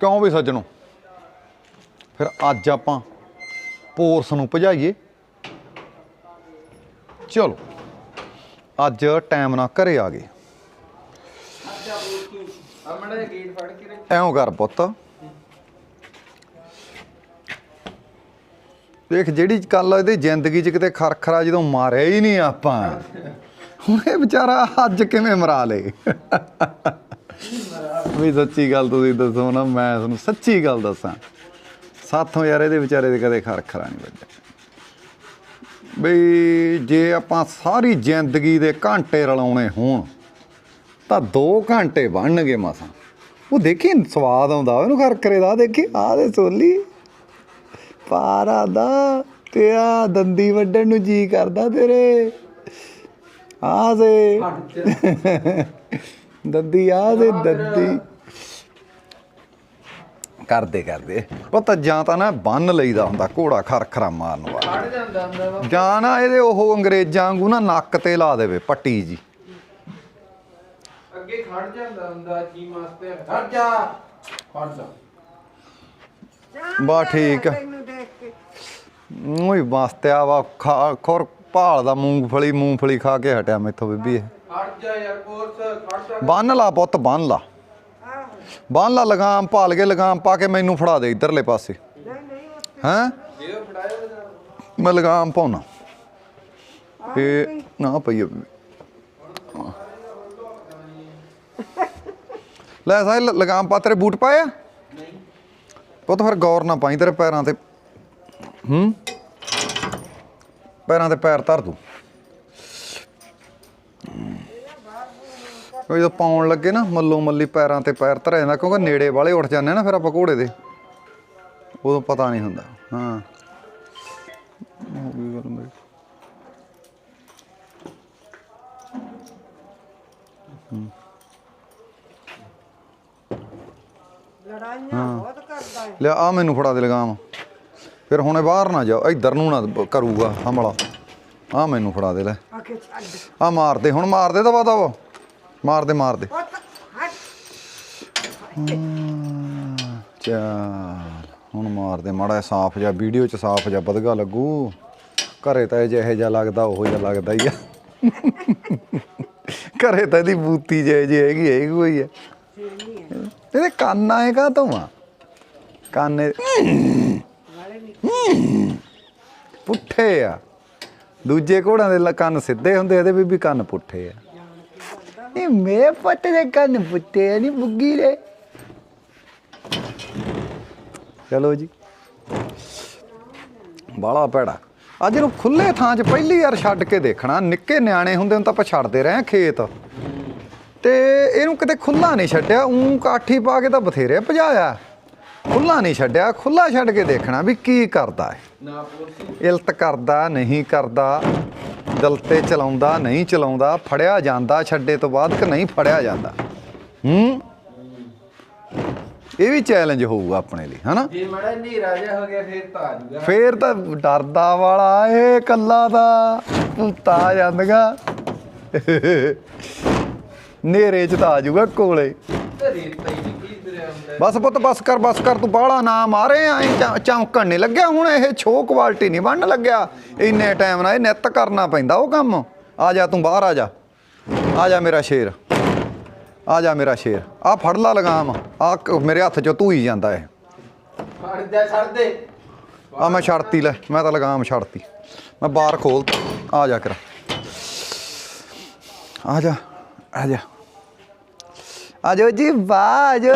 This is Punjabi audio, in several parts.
ਕਿਉਂ ਵੀ ਸੱਜਣੋ? ਫਿਰ ਅੱਜ ਆਪਾਂ ਪੋਰਸ ਨੂੰ ਭਜਾਈਏ। ਚਲੋ, ਅੱਜ ਟਾਈਮ ਨਾਲ ਘਰੇ ਆ ਗਏ। ਅਮੜਾ ਐਂ ਕਰ ਪੁੱਤ। ਦੇਖ, ਜਿਹੜੀ ਕੱਲ ਇਹਦੀ ਜ਼ਿੰਦਗੀ 'ਚ ਕਿਤੇ ਖਰਖਰਾ ਜਦੋਂ ਮਾਰਿਆ ਹੀ ਨਹੀਂ ਆਪਾਂ। ਹੁਣ ਇਹ ਵਿਚਾਰਾ ਅੱਜ ਕਿਵੇਂ ਮਰਾ ਲੇ? ਵੀ ਸੱਚੀ ਗੱਲ ਤੁਸੀਂ ਦੱਸੋ ਨਾ, ਮੈਂ ਤੁਹਾਨੂੰ ਸੱਚੀ ਗੱਲ ਦੱਸਾਂ। ਸਾਥੋਂ ਯਾਰ ਇਹਦੇ ਵਿਚਾਰੇ ਦੇ ਕਦੇ ਖਰਖਰਾ ਨਹੀਂ ਵੱਜਿਆ। ਬਈ ਜੇ ਆਪਾਂ ਸਾਰੀ ਜ਼ਿੰਦਗੀ ਦੇ ਘੰਟੇ ਰਲਾਉਣੇ ਹੋਣ, ਤਾਂ 2 ਘੰਟੇ ਬਣਨਗੇ ਮਸਾਂ। ਉਹ ਦੇਖੀ, ਸਵਾਦ ਆਉਂਦਾ, ਉਹਨੂੰ ਖਰਖਰੇ ਦਾ ਦੇਖੀ ਆ ਦੇ ਸੋਲੀ। ਪਾਰਾ ਦਾ, ਤੇਰਾ ਦੰਦੀ ਵੱਢਣ ਨੂੰ ਜੀ ਕਰਦਾ ਤੇਰੇ। ਆ ਦੇ ਦੰਦੀ ਆ ਦੇ ਦੰਦੀ। ਕਰਦੇ ਕਰਦੇ। ਪਤਾ ਜਾਂ ਤਾਂ ਨਾ ਬੰਨ ਲਈਦਾ ਹੁੰਦਾ ਘੋੜਾ ਖਰਖਰਾ ਮਾਰਨ ਵਾਲਾ। ਫੜ ਜਾਂਦਾ ਹੁੰਦਾ ਵਾ। ਜਾਂ ਨਾ ਇਹਦੇ ਉਹ ਅੰਗਰੇਜ਼ਾਂ ਵਾਂਗੂ ਨਾ ਨੱਕ ਤੇ ਲਾ ਦੇਵੇ ਪੱਟੀ ਜੀ। ਅੱਗੇ ਖੜ ਜਾਂਦਾ ਹੁੰਦਾ ਜੀ ਮਾਸਤੇ ਹਟ ਜਾ। ਫੜ ਜਾ। ਬਾ ਠੀਕ ਉਹੀ ਵਾਸਤਿਆ ਵਾ ਖਾ ਖੁਰ ਭਾਲ ਦਾ ਮੂੰਗਫਲੀ ਮੂੰਗਫਲੀ ਖਾ ਕੇ ਹਟਿਆ ਮੈਥੋਂ ਬੀਬੀ ਇਹ। ਹਟ ਜਾ ਯਾਰ ਕੋਰਸ ਖੜ ਜਾ। ਬੰਨ ਲਾ ਪੁੱਤ ਬੰਨ ਲਾ। ਬੰਨ ਲਾ ਲਗਾਮ ਭਾਲ ਕੇ ਲਗਾਮ ਪਾ ਕੇ ਮੈਨੂੰ ਫੜਾ ਦੇ ਇਧਰਲੇ ਪਾਸੇ। ਹੈਂ? ਮੈਂ ਲਗਾਮ ਪਾਉਣਾ। ਇਹ ਨਾ ਪਈ। ਲੈ ਸਾਹਿਲ ਲਗਾਮ ਪਾ ਤੇਰੇ ਬੂਟ ਪਾਏ ਆ? ਨਹੀਂ ਪੁੱਤ ਫਿਰ ਗੌਰ ਨਾ ਪਾਈ ਤੇਰੇ ਪੈਰਾਂ ਤੇ। ਹੂੰ? ਪੈਰਾਂ ਤੇ ਪੈਰ ਧਰ ਦੂੰ ਉਹ ਜਦੋਂ ਪਾਉਣ ਲੱਗੇ ਨਾ ਮੱਲੋ ਮੱਲੀ ਪੈਰਾਂ ਤੇ ਪੈਰ ਧਰਿਆ ਜਾਂਦਾ ਕਿਉਂਕਿ ਨੇੜੇ ਵਾਲੇ ਉੱਠ ਜਾਂਦੇ ਨਾ ਫਿਰ ਆਪਾਂ ਘੋੜੇ ਦੇ ਉਦੋਂ ਪਤਾ ਨਹੀਂ ਹੁੰਦਾ ਹਾਂ। ਉਹ ਵੀ ਗੱਲ ਮੇਰੀ ਲੜਾਈਆਂ ਬਹੁਤ ਕਰਦਾ ਹੈ ਲਿਆ ਆ ਮੈਨੂੰ ਫੜਾ ਦੇ ਲਗਾਮ। ਫਿਰ ਹੁਣੇ ਬਾਹਰ ਨਾ ਜਾਓ ਇੱਧਰ ਨੂੰ ਨਾ ਕਰੂਗਾ ਹਮਲਾ। ਆ ਮੈਨੂੰ ਫੜਾ ਦੇ ਲੈ। ਆ ਮਾਰ ਦੇ ਹੁਣ ਮਾਰ ਦੇ ਦਵਾ ਦਵਾ ਮਾਰ ਦੇ ਮਾਰ ਦੇ। ਚੱਲ ਹੁਣ ਮਾਰ ਦੇ। ਮਾੜਾ ਸਾਫ਼ ਜਿਹਾ ਵੀਡੀਓ ਚ ਸਾਫ਼ ਜਿਹਾ ਬਦਗਾ ਲੱਗੂ। ਘਰੇ ਤਾਂ ਇਹ ਜਿਹੇ ਜਿਹਾ ਲੱਗਦਾ ਉਹੋ ਜਿਹਾ ਲੱਗਦਾ ਹੀ ਆ। ਘਰੇ ਤਾਂ ਇਹਦੀ ਬੂਤੀ ਜਿਹੇ ਜਿਹੀ ਹੈਗੀ ਹੈਗੀ ਹੋਈ ਹੈ ਇਹਦੇ ਕੰਨ ਆਏ ਕਾ ਤੋਂ ਆ? ਕੰਨ ਪੁੱਠੇ ਆ। ਦੂਜੇ ਘੋੜਾਂ ਦੇ ਕੰਨ ਸਿੱਧੇ ਹੁੰਦੇ ਇਹਦੇ ਵੀ ਵੀ ਕੰਨ ਪੁੱਠੇ ਆ। ਇਹ ਮੇਰੇ ਪੁੱਤ ਦੇ ਕੰਨ ਪੁੱਠੇ ਨਹੀਂ ਬੁੱਗੀ ਦੇ ਚਲੋ ਜੀ ਬਾਲਾ ਭੈੜਾ ਅੱਜ ਨੂੰ ਖੁੱਲੇ ਥਾਂ 'ਚ ਪਹਿਲੀ ਵਾਰ ਛੱਡ ਕੇ ਦੇਖਣਾ ਨਿੱਕੇ ਨਿਆਣੇ ਹੁੰਦੇ ਨੂੰ ਤਾਂ ਆਪਾਂ ਛੱਡਦੇ ਰਹੇ ਖੇਤ ਤੇ ਇਹਨੂੰ ਕਿਤੇ ਖੁੱਲਾ ਨਹੀਂ ਛੱਡਿਆ ਉਂ ਕਾਠੀ ਪਾ ਕੇ ਤਾਂ ਬਥੇਰੇ ਭਜਾਇਆ ਖੁੱਲਾ ਨਹੀਂ ਛੱਡਿਆ ਖੁੱਲਾ ਛੱਡ ਕੇ ਦੇਖਣਾ ਵੀ ਕੀ ਕਰਦਾ ਹੈ ਇਲਤ ਕਰਦਾ ਨਹੀਂ ਕਰਦਾ ਦਿਲ ਤੇ ਚਲਾਉਂਦਾ ਨਹੀਂ ਚਲਾਉਂਦਾ ਫੜਿਆ ਜਾਂਦਾ ਛੱਡੇ ਤੋਂ ਬਾਅਦ ਕਿ ਨਹੀਂ ਫੜਿਆ ਜਾਂਦਾ? ਹੂੰ? ਇਹ ਵੀ ਚੈਲੰਜ ਹੋਊਗਾ ਆਪਣੇ ਲਈ ਹਨਾ? ਜੇ ਮੜਾ ਹਨੇਰਾ ਜਿਹਾ ਹੋ ਗਿਆ ਫੇਰ ਤਾਂ ਆ ਫੇਰ ਤਾਂ ਡਰਦਾ ਵਾਲਾ ਏ ਕੱਲਾ ਦਾ ਭੂਤਾ ਆ ਜਾਂਦਗਾ। ਨੇਰੇ ਚ ਤਾਂ ਆ ਜਾਊਗਾ ਕੋਲੇ। ਤੇ ਰੇਤਾ ਹੀ ਬਸ ਪੁੱਤ ਬਸ ਕਰ ਬਸ ਕਰ ਤੂੰ ਬਾਹਲਾ ਨਾ ਮਾਰੇ ਐ ਚਮਕਣ ਨਹੀਂ ਲੱਗਿਆ ਹੁਣ ਇਹ ਛੋ ਕੁਆਲਿਟੀ ਨਹੀਂ ਬਣਨ ਲੱਗਿਆ। ਇੰਨੇ ਟਾਈਮ ਨਾਲ ਇਹ ਨਿੱਤ ਕਰਨਾ ਪੈਂਦਾ ਉਹ ਕੰਮ। ਆ ਜਾ ਤੂੰ ਬਾਹਰ ਆ ਜਾ। ਆ ਜਾ ਮੇਰਾ ਸ਼ੇਰ। ਆ ਜਾ ਮੇਰਾ ਸ਼ੇਰ। ਆ ਫੜ ਲਾ ਲਗਾਮ। ਆ ਮੇਰੇ ਹੱਥ ਚੋਂ ਤੂੰ ਹੀ ਜਾਂਦਾ ਏ ਫੜ ਜਾ ਛੱਡ ਦੇ ਆ ਮੈਂ ਛੱਡਤੀ ਲੈ ਮੈਂ ਤਾਂ ਲਗਾਮ ਛੱਡਤੀ। ਮੈਂ ਬਾਹਰ ਖੋਲ ਆ ਜਾ ਕਰ। ਆ ਜਾ ਆ ਜਾ। ਆ ਜਾਓ ਜੀ ਬਾਜੋ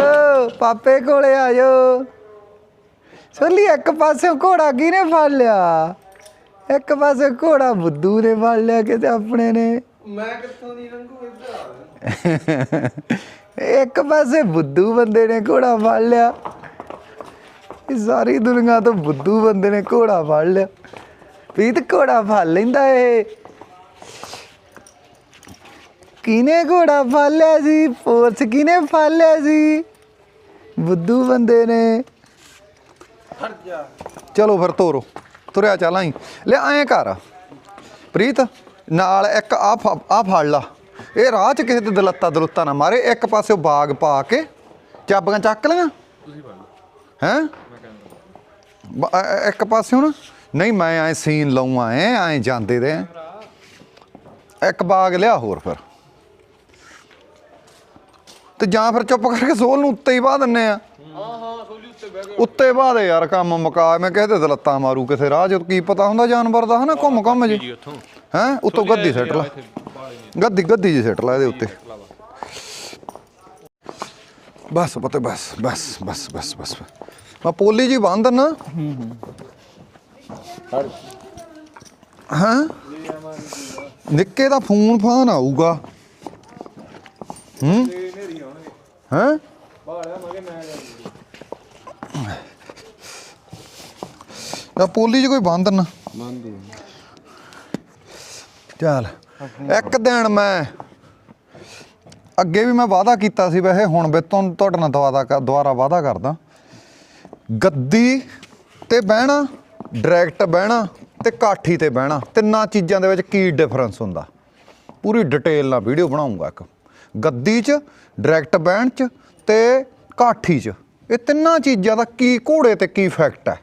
ਪਾਪੇ ਕੋਲੇ ਆ ਜਾਓ ਸੋਲੀ ਇੱਕ ਪਾਸੇ ਘੋੜਾ ਕਿਹਨੇ ਫੜ ਲਿਆ? ਇੱਕ ਪਾਸੇ ਘੋੜਾ ਬੁੱਧੂ ਨੇ ਫੜ ਲਿਆ ਕਿਤੇ ਆਪਣੇ ਨੇ। ਮੈਂ ਕਿੱਥੋਂ ਦੀ ਲੰਘੂ ਇੱਧਰ ਇੱਕ ਪਾਸੇ ਬੁੱਧੂ ਬੰਦੇ ਨੇ ਘੋੜਾ ਫੜ ਲਿਆ। ਇਹ ਸਾਰੀ ਦੁਨੀਆ ਤੋਂ ਬੁੱਧੂ ਬੰਦੇ ਨੇ ਘੋੜਾ ਫੜ ਲਿਆ। ਪ੍ਰੀਤ ਘੋੜਾ ਫੜ ਲੈਂਦਾ ਏ ਕਿਨੇ ਘੋੜਾ ਫੜ ਲਿਆ ਸੀ? ਫੋਰਸ ਕਿਨੇ ਫੜ ਲਿਆ ਸੀ? ਬੁੱਧੂ ਬੰਦੇ ਨੇ। ਜਾ। ਚਲੋ ਫਿਰ ਤੋਰੋ। ਤੁਰਿਆ ਚੱਲਾਂ ਹੀ ਲੈ ਐਂ ਕਰ ਪ੍ਰੀਤ ਨਾਲ ਇੱਕ ਆ ਆ ਫੜ ਲਾ। ਇਹ ਰਾਹ 'ਚ ਕਿਸੇ ਦੇ ਦਲੱਤਾ ਦਲੁੱਤਾ ਨਾ ਮਾਰੇ। ਇੱਕ ਪਾਸੇ ਬਾਗ ਪਾ ਕੇ ਚਾਬੀਆਂ ਚੱਕ ਲਈਆਂ। ਤੁਸੀਂ ਫੜ ਹੈ? ਇੱਕ ਪਾਸੇ ਹੁਣ। ਨਹੀਂ ਮੈਂ ਐ ਸੀਨ ਲਾਉਂ ਐ ਐ ਜਾਂਦੇ ਦੇ। ਇੱਕ ਬਾਗ ਲਿਆ ਹੋਰ ਫਿਰ। ਤੇ ਜਾਂ ਫਿਰ ਚੁੱਪ ਕਰਕੇ ਸੋਲ ਨੂੰ ਉੱਤੇ ਹੀ ਬਾਹ ਦਿੰਨੇ ਆ। ਹਾਂ ਹਾਂ ਸੋਲੀ ਉੱਤੇ ਬਹਿ ਗਏ ਉੱਤੇ ਬਾਹ ਦੇ ਯਾਰ ਕੰਮ ਮੁਕਾ, ਮੈਂ ਕਹਦੇ ਤੇ ਲੱਤਾਂ ਮਾਰੂ ਕਿਸੇ ਰਾਹ ਚ, ਕੀ ਪਤਾ ਹੁੰਦਾ ਜਾਨਵਰ ਦਾ ਹਨਾ, ਘੁੰਮ ਘੁੰਮ ਜੀ। ਹੈ? ਉੱਤੋਂ ਗੱਦੀ ਸੱਟ ਲਾ। ਗੱਦੀ ਗੱਦੀ ਜੀ ਸੱਟ ਲਾ ਇਹਦੇ ਉੱਤੇ। ਬਸ ਪਤਾ, ਬਸ ਬਸ ਬਸ ਬਸ ਬਸ। ਮੈਂ ਪੋਲੀ ਜੀ ਬੰਦ ਨਾ ਹਾਂ? ਨਿੱਕੇ ਦਾ ਫੋਨ ਫਾਨ ਆਊਗਾ। ਹੂੰ? ਹਾਂ? ਤਾਂ ਪੋਲੀ ਜੀ ਕੋਈ ਬੰਦ ਨਾ। ਬੰਦ ਚੱਲ ਇੱਕ ਦਿਨ ਮੈਂ ਅੱਗੇ ਵੀ ਮੈਂ ਵਾਅਦਾ ਕੀਤਾ ਸੀ ਵੈਸੇ ਹੁਣ ਵੀ ਤੁਹਾਨੂੰ ਤੁਹਾਡੇ ਨਾਲ ਦੁਆਰਾ ਦੁਬਾਰਾ ਵਾਅਦਾ ਕਰਦਾ। ਗੱਦੀ ਤੇ ਬਹਿਣਾ ਡਾਇਰੈਕਟ ਬਹਿਣਾ ਤੇ ਕਾਠੀ ਤੇ ਬਹਿਣਾ ਤਿੰਨਾਂ ਚੀਜ਼ਾਂ ਦੇ ਵਿੱਚ ਕੀ ਡਿਫਰੈਂਸ ਹੁੰਦਾ? ਪੂਰੀ ਡਿਟੇਲ ਨਾਲ ਵੀਡੀਓ ਬਣਾਉਂਗਾ ਇੱਕ। ਗੱਦੀ 'ਚ, ਡਾਇਰੈਕਟ ਬਹਿਣ 'ਚ ਤੇ ਕਾਠੀ 'ਚ। ਇਹ ਤਿੰਨਾਂ ਚੀਜ਼ਾਂ ਦਾ ਕੀ ਘੋੜੇ ਤੇ ਕੀ ਇਫੈਕਟ ਹੈ?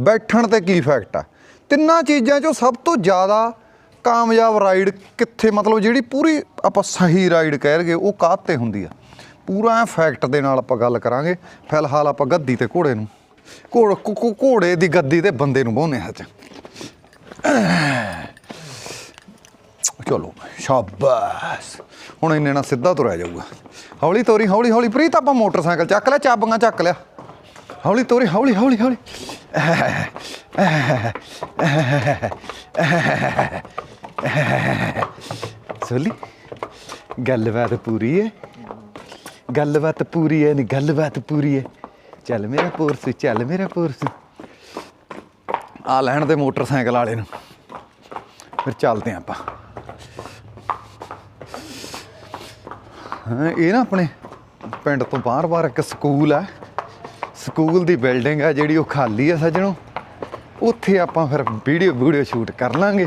ਬੈਠਣ ਤੇ ਕੀ ਇਫੈਕਟ ਹੈ? ਤਿੰਨਾਂ ਚੀਜ਼ਾਂ 'ਚੋਂ ਸਭ ਤੋਂ ਜ਼ਿਆਦਾ ਕਾਮਯਾਬ ਰਾਈਡ ਕਿੱਥੇ? ਮਤਲਬ ਜਿਹੜੀ ਪੂਰੀ ਆਪਾਂ ਸਹੀ ਰਾਈਡ ਕਹਿ ਰਗੇ ਉਹ ਕਾਹ ਤੇ ਹੁੰਦੀ ਆ? ਪੂਰਾ ਐ ਫੈਕਟ ਦੇ ਨਾਲ ਆਪਾਂ ਗੱਲ ਕਰਾਂਗੇ। ਫਿਲਹਾਲ ਆਪਾਂ ਗੱਦੀ ਤੇ ਘੋੜੇ ਨੂੰ ਘੋੜ ਘੋ- ਘੋੜੇ ਦੀ ਗੱਦੀ ਤੇ ਬੰਦੇ ਨੂੰ ਬਹੁਨੇ ਹੱਥ ਚਲੋ, ਸ਼ਾਬਾਸ਼। ਹੁਣ ਇੰਨੇ ਨਾਲ ਸਿੱਧਾ ਤੁਰਿਆ ਜਾਊਗਾ। ਹੌਲੀ ਤੋਰੀ, ਹੌਲੀ ਹੌਲੀ। ਪ੍ਰੀਤ, ਆਪਾਂ ਮੋਟਰਸਾਈਕਲ ਚੱਕ ਲਿਆ, ਚਾਬੀਆਂ ਚੱਕ ਲਿਆ। ਹੌਲੀ ਤੋਰੀ, ਹੌਲੀ ਹੌਲੀ ਹੌਲੀ। ਸੋਲੀ, ਗੱਲਬਾਤ ਪੂਰੀ ਹੈ ਗੱਲਬਾਤ ਪੂਰੀ ਹੈ ਨਹੀਂ ਗੱਲਬਾਤ ਪੂਰੀ ਹੈ ਚੱਲ ਮੇਰਾ ਪੋਰਸ, ਚੱਲ ਮੇਰਾ ਪੋਰਸ। ਆ ਲੈਣ ਦੇ ਮੋਟਰਸਾਈਕਲ ਵਾਲੇ ਨੂੰ। ਫਿਰ ਚੱਲਦੇ ਹਾਂ ਆਪਾਂ। ਹਾਂ, ਇਹ ਨਾ ਆਪਣੇ ਪਿੰਡ ਤੋਂ ਬਾਹਰ-ਬਾਹਰ ਇੱਕ ਸਕੂਲ ਹੈ ਸਕੂਲ ਦੀ ਬਿਲਡਿੰਗ ਹੈ ਜਿਹੜੀ ਉਹ ਖਾਲੀ ਹੈ ਸੱਜਣੋ। ਉੱਥੇ ਆਪਾਂ ਫਿਰ ਵੀਡੀਓ ਵੀਡੀਓ ਸ਼ੂਟ ਕਰ ਲਾਂਗੇ,